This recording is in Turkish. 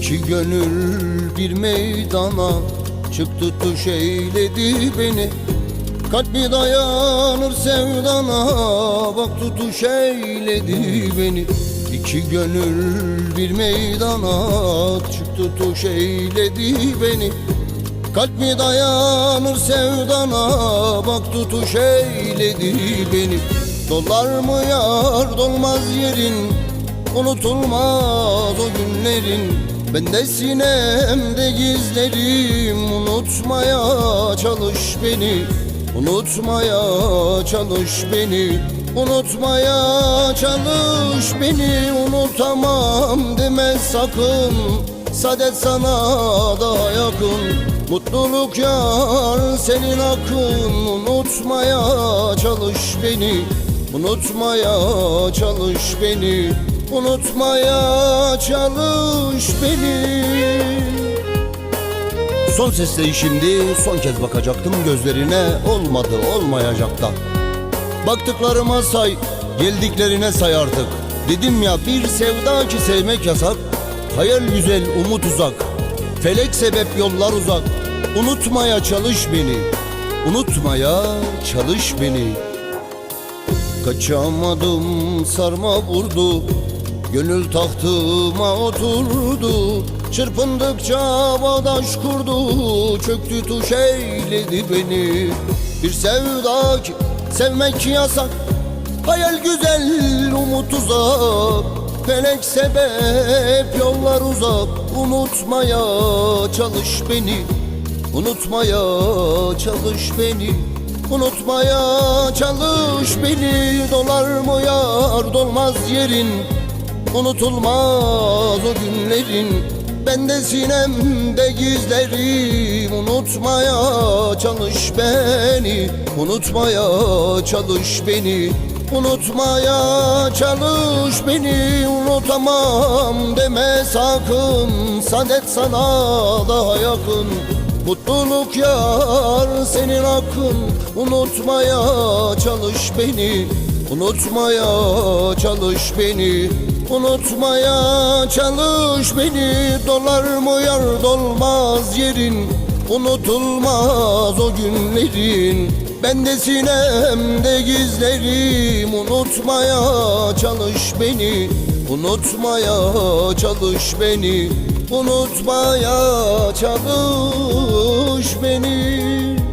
İki gönül bir meydana Çıktı tuş eyledi beni. Kalp mi dayanır sevdana Bak tutuş eyledi beni. İki gönül bir meydana Çıktı tuş eyledi beni. Kalp mi dayanır sevdana Bak tutuş eyledi beni. Dolar mı yar dolmaz yerin Unutulmaz o günlerin Ben de sinemde gizlerim Unutmaya çalış beni. Unutmaya çalış beni Unutmaya çalış beni. Unutamam deme sakın Saadet sana daha yakın. Mutluluk yar senin akın Unutmaya çalış beni. Unutmaya çalış beni Unutmaya çalış beni. Son sesleyi şimdi son kez bakacaktım gözlerine Olmadı olmayacak da Baktıklarıma say Geldiklerine say artık. Dedim ya bir sevda ki sevmek yasak Hayal güzel umut uzak. Felek sebep yollar uzak Unutmaya çalış beni. Unutmaya çalış beni. Kaçamadım sarma vurdu Gönül tahtıma oturdu Çırpındıkça bağdaş kurdu Çöktü tuş eyledi beni. Bir sevda ki sevmek yasak Hayal güzel umut uzak. Felek sebep yollar uzak Unutmaya çalış beni. Unutmaya çalış beni Unutmaya çalış beni. Dolar mı yar dolmaz yerin Unutulmaz o günlerin Ben de sinemde gizlerim Unutmaya çalış beni Unutmaya çalış beni. Unutmaya çalış beni Unutamam deme sakın. Saadet sana daha yakın. Mutluluk yar senin hakkın Unutmaya çalış beni Unutmaya çalış beni. Unutmaya çalış beni. Dolar mı yar dolmaz yerin. Unutulmaz o günlerin. Ben de sinemde gizlerim. Unutmaya çalış beni. Unutmaya çalış beni. Unutmaya çalış beni